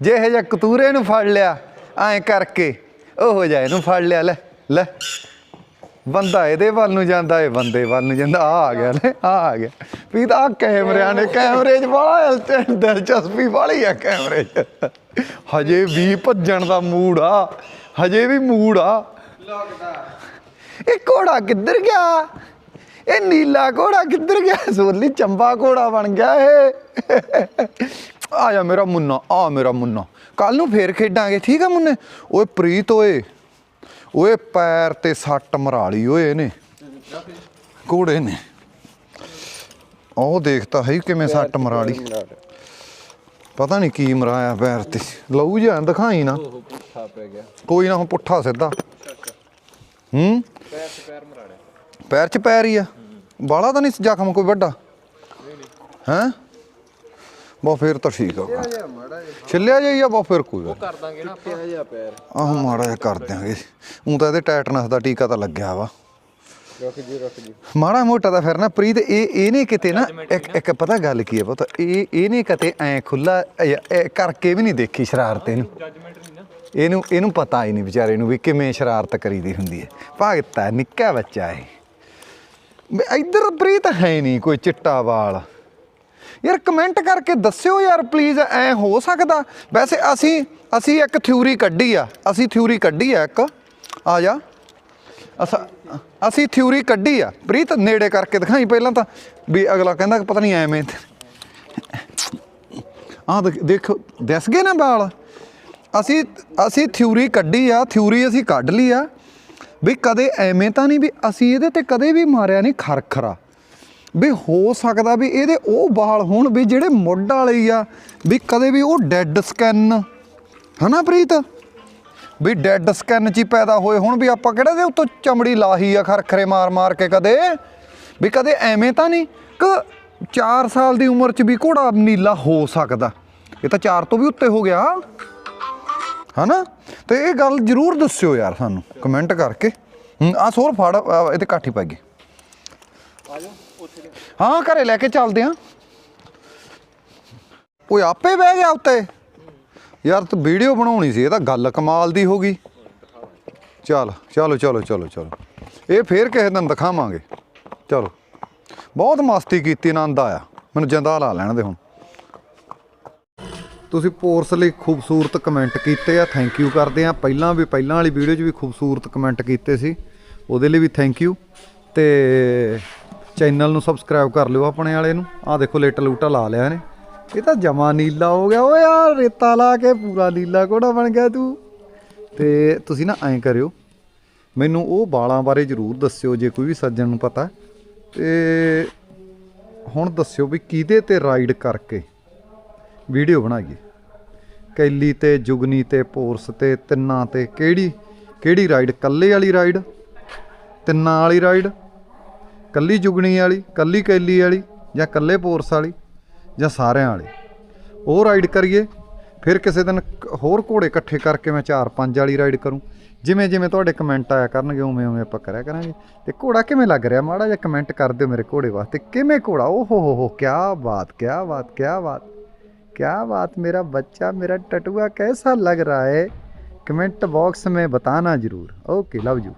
ਜੇ ਇਹ ਜਿਹਾ ਕਤੂਰੇ ਨੂੰ ਫੜ ਲਿਆ ਐਂ ਕਰਕੇ ਉਹ ਹੋ ਜਾਏ ਇਹਨੂੰ ਫੜ ਲਿਆ ਲੈ ਲੈ। ਬੰਦਾ ਇਹਦੇ ਵੱਲ ਨੂੰ ਜਾਂਦਾ ਏ ਬੰਦੇ ਵੱਲ ਨੂੰ ਜਾਂਦਾ ਆ ਆ ਗਿਆ ਲੈ ਆ ਆ ਗਿਆ। ਵੀ ਤਾਂ ਆਹ ਕੈਮਰਿਆਂ ਨੇ, ਕੈਮਰੇ 'ਚ ਬੜਾ ਦਿਲਚਸਪੀ ਵਾਲੀ ਆ ਕੈਮਰੇ 'ਚ। ਹਜੇ ਵੀ ਭੱਜਣ ਦਾ ਮੂਡ ਆ, ਹਜੇ ਵੀ ਮੂਡ ਆ। ਇਹ ਘੋੜਾ ਕਿੱਧਰ ਗਿਆ? ਇਹ ਨੀਲਾ ਘੋੜਾ ਕਿੱਧਰ ਗਿਆ? ਸੋਲੀ ਚੰਬਾ ਘੋੜਾ ਬਣ ਗਿਆ ਇਹ। ਆ ਜਾ ਮੇਰਾ ਮੁੰਨਾ, ਆ ਮੇਰਾ ਮੁੰਨਾ। ਕੱਲ ਨੂੰ ਫੇਰ ਖੇਡਾਂਗੇ, ਠੀਕ ਆ ਮੁੰਨੇ? ਓਏ ਪ੍ਰੀਤ, ਓਏ। ਓਏ ਪੈਰ ਤੇ ਸੱਟ ਮਰਾ ਲਈ ਓਏ ਇਹਨੇ। ਘੋੜੇ ਨੇ। ਉਹ ਦੇਖਤਾ ਹੈ ਕਿਵੇਂ ਸੱਟ ਮਰਾ ਲਈ ਪਤਾ ਨਹੀਂ ਕੀ ਮਰਾਇਆ ਪੈਰ ਤੇ। ਲਊ ਜਾਂ ਦਿਖਾਈ ਨਾ। ਕੋਈ ਨਾ ਹੁਣ ਪੁੱਠਾ ਸਿੱਧਾ। ਹੂੰ? ਪੈਰ ਤੇ ਪੈਰ ਮਰਾੜਿਆ ਪੈਰ 'ਚ ਪੈਰ ਹੀ ਆ। ਬਾਲਾ ਤਾਂ ਨਹੀਂ ਜ਼ਖਮ ਕੋਈ ਵੱਡਾ। ਹੈਂ? ਬਾ ਫੇਰ ਤਾਂ ਠੀਕ ਆ ਛਿੱਲਿਆ ਜਾਈਆ ਬਾ ਫੇਰ ਕੋਈ ਗੱਲ ਕਰ ਦਾਂਗੇ ਨਾ ਆਪਾਂ। ਜਿਹਾ ਪੈਰ। ਆਹ ਮਾੜਾ ਜਿਹਾ ਕਰ ਦਿਆਂਗੇ। ਉਹ ਤਾਂ ਇਹਦੇ ਟੈਟਨਸ ਦਾ ਟੀਕਾ ਤਾਂ ਲੱਗਿਆ ਵਾ। ਜੀ ਜੀ। ਮਾੜਾ ਮੋਟਾ ਤਾਂ ਫਿਰ ਨਾ ਪ੍ਰੀਤ ਇਹ ਇਹਨੇ ਕਿਤੇ ਨਾ ਇੱਕ ਇੱਕ ਪਤਾ ਗੱਲ ਕੀ ਹੈ ਪਤਾ? ਇਹ ਇਹਨੇ ਕਿਤੇ ਐ ਖੁੱਲਾ ਕਰਕੇ ਵੀ ਨਹੀਂ ਦੇਖੀ ਸ਼ਰਾਰਤ ਇਹਨੂੰ। ਇਹਨੂੰ ਇਹਨੂੰ ਪਤਾ ਹੀ ਨਹੀਂ ਵਿਚਾਰੇ ਨੂੰ ਵੀ ਕਿਵੇਂ ਸ਼ਰਾਰਤ ਕਰੀਦੀ ਹੁੰਦੀ ਹੈ। ਭਗਤਾ ਨਿੱਕਾ ਬੱਚਾ ਹੈ ਇੱਧਰ ਪ੍ਰੀਤ ਹੈ ਨਹੀਂ ਕੋਈ ਚਿੱਟਾ ਵਾਲ। ਯਾਰ ਕਮੈਂਟ ਕਰਕੇ ਦੱਸਿਓ ਯਾਰ ਪਲੀਜ਼ ਐ ਹੋ ਸਕਦਾ। ਵੈਸੇ ਅਸੀਂ ਅਸੀਂ ਇੱਕ ਥਿਊਰੀ ਕੱਢੀ ਆ। ਅਸੀਂ ਥਿਊਰੀ ਕੱਢੀ ਆ ਇੱਕ। ਆ ਜਾ। ਅਸਾਂ, ਅਸੀਂ ਥਿਊਰੀ ਕੱਢੀ ਆ। ਪ੍ਰੀਤ, ਨੇੜੇ ਕਰਕੇ ਦਿਖਾਈ ਪਹਿਲਾਂ ਤਾਂ, ਵੀ ਅਗਲਾ ਕਹਿੰਦਾ ਪਤਾ ਨਹੀਂ ਐਵੇਂ ਆ ਦੇਖੋ ਦਿਸ ਗਏ ਨਾ ਬਾਲ ਅਸੀਂ ਅਸੀਂ ਥਿਊਰੀ ਕੱਢੀ ਆ ਥਿਊਰੀ ਅਸੀਂ ਕੱਢ ਲਈ ਆ। ਵੀ ਕਦੇ ਐਵੇਂ ਤਾਂ ਨਹੀਂ ਵੀ ਅਸੀਂ ਇਹਦੇ ਤੇ ਕਦੇ ਵੀ ਮਾਰਿਆ ਨਹੀਂ ਖਰਖਰਾ। ਵੀ ਹੋ ਸਕਦਾ ਵੀ ਇਹਦੇ ਉਹ ਵਾਲ ਹੋਣ ਵੀ ਜਿਹੜੇ ਮੁੱਢ ਵਾਲੇ ਆ, ਵੀ ਕਦੇ ਵੀ ਉਹ ਡੈੱਡ ਸਕੈਨ, ਹਨਾ ਪ੍ਰੀਤ? ਵੀ ਡੈੱਡ ਸਕੈਨ ਚ ਹੀ ਪੈਦਾ ਹੋਏ ਹੁਣ ਵੀ ਆਪਾਂ ਕਿਹੜਾ ਦੇ ਉੱਤੋਂ ਚਮੜੀ ਲਾਹੀ ਆ, ਖਰਖਰੇ ਮਾਰ ਮਾਰ ਕੇ ਕਦੇ? ਵੀ ਕਦੇ ਐਵੇਂ ਤਾਂ ਨਹੀਂ? ਕਿ 4 ਸਾਲ ਦੀ ਉਮਰ ਚ ਵੀ ਘੋੜਾ ਨੀਲਾ ਹੋ ਸਕਦਾ। ਇਹ ਤਾਂ 4 ਤੋਂ ਵੀ ਉੱਤੇ ਹੋ ਗਿਆ। ਹਨਾ? ਤੇ ਇਹ ਗੱਲ ਜਰੂਰ ਦੱਸਿਓ ਯਾਰ ਸਾਨੂੰ, ਕਮੈਂਟ ਕਰਕੇ। ਆ ਸੋਰ ਫੜ ਇਹ ਇਹਦੇ ਕਾਠੀ ਪੈ ਗਈ। ਹਾਂ, ਘਰੇ ਲੈ ਕੇ ਚੱਲਦੇ ਆ ਓਏ, ਆਪੇ ਬਹਿ ਗਿਆ ਉੱਤੇ। ਯਾਰ, ਤੂੰ ਵੀਡੀਓ ਬਣਾਉਣੀ ਸੀ, ਇਹ ਤਾਂ ਗੱਲ ਕਮਾਲ ਦੀ ਹੋ ਗਈ। ਚੱਲ, ਚਲੋ ਚਲੋ ਚਲੋ ਚਲੋ। ਇਹ ਫੇਰ ਕਿਸੇ ਦਿਨ ਦਿਖਾਵਾਂਗੇ। ਚਲੋ। ਬਹੁਤ ਮਸਤੀ ਕੀਤੀ, ਆਨੰਦ ਆਇਆ। ਮੈਨੂੰ ਜਿੰਦਾ ਲਾ ਲੈਣ ਦੇ ਹੁਣ। ਤੁਸੀਂ ਪੋਰਸ ਲਈ ਖੂਬਸੂਰਤ ਕਮੈਂਟ ਕੀਤੇ ਆ ਥੈਂਕ ਯੂ ਕਰਦੇ ਆ। ਪਹਿਲਾਂ ਵੀ, ਪਹਿਲਾਂ ਵਾਲੀ ਵੀਡੀਓ 'ਚ ਵੀ ਖੂਬਸੂਰਤ ਕਮੈਂਟ ਕੀਤੇ ਸੀ। ਉਹਦੇ ਲਈ ਵੀ ਥੈਂਕ ਯੂ ਤੇ ਚੈਨਲ ਨੂੰ ਸਬਸਕ੍ਰਾਈਬ ਕਰ ਲਿਓ ਆਪਣੇ ਵਾਲੇ ਨੂੰ। ਆਹ ਦੇਖੋ ਲੇਟਾ ਲੂਟਾ ਲਾ ਲਿਆ ਇਹਨੇ। ਇਹ ਤਾਂ ਜਮਾ ਨੀਲਾ ਹੋ ਗਿਆ। ਓਏ ਯਾਰ, ਰੇਤਾ ਲਾ ਕੇ ਪੂਰਾ ਨੀਲਾ ਕੋੜਾ ਬਣ ਗਿਆ ਤੂੰ। ਤੇ ਤੁਸੀਂ ਨਾ ਐਂ ਕਰਿਓ। ਮੈਨੂੰ ਉਹ ਬਾਲਾਂ ਬਾਰੇ ਜ਼ਰੂਰ ਦੱਸਿਓ, ਜੇ ਕੋਈ ਵੀ ਸੱਜਣ ਨੂੰ ਪਤਾ। ਤੇ ਹੁਣ ਦੱਸਿਓ ਵੀ ਕਿਹਦੇ ਤੇ ਰਾਈਡ ਕਰਕੇ ਵੀਡੀਓ ਬਣਾਈਏ। ਕੈਲੀ ਤੇ ਜੁਗਨੀ ਤੇ ਪੋਰਸ ਤੇ ਤਿੰਨਾਂ ਤੇ ਕਿਹੜੀ ਕਿਹੜੀ ਰਾਈਡ ਕੱਲੇ ਵਾਲੀ ਰਾਈਡ ਤਿੰਨਾਂ ਵਾਲੀ ਰਾਈਡ ਕੱਲੀ ਜੁਗਨੀ ਵਾਲੀ ਕੱਲੀ ਕੈਲੀ ਵਾਲੀ ਜਾਂ ਕੱਲੇ ਪੋਰਸ ਵਾਲੀ ਜਾਂ ਸਾਰਿਆਂ ਵਾਲੀ ਉਹ ਰਾਈਡ ਕਰੀਏ ਫਿਰ ਕਿਸੇ ਦਿਨ ਕ- ਹੋਰ ਘੋੜੇ ਇਕੱਠੇ ਕਰਕੇ ਮੈਂ 4-5 ਵਾਲੀ ਰਾਈਡ ਕਰੂੰ ਜਿਵੇਂ ਜਿਵੇਂ ਤੁਹਾਡੇ ਕਮੈਂਟ ਆਇਆ ਕਰਨਗੇ ਉਵੇਂ ਉਵੇਂ ਆਪਾਂ ਕਰਿਆ ਕਰਾਂਗੇ ਤੇ ਘੋੜਾ ਕਿਵੇਂ ਲੱਗ ਰਿਹਾ ਮਾੜਾ ਜਿਹਾ ਕਮੈਂਟ ਕਰ ਦਿਓ ਮੇਰੇ ਘੋੜੇ ਵਾਸਤੇ ਕਿਵੇਂ ਘੋੜਾ ਓ ਹੋ ਹੋ ਹੋ ਕੀ ਬਾਤ ਕੀ ਬਾਤ ਕੀ ਬਾਤ क्या बात मेरा बच्चा मेरा टटुआ कैसा लग रहा है कमेंट बॉक्स में बताना जरूर ओके लव यू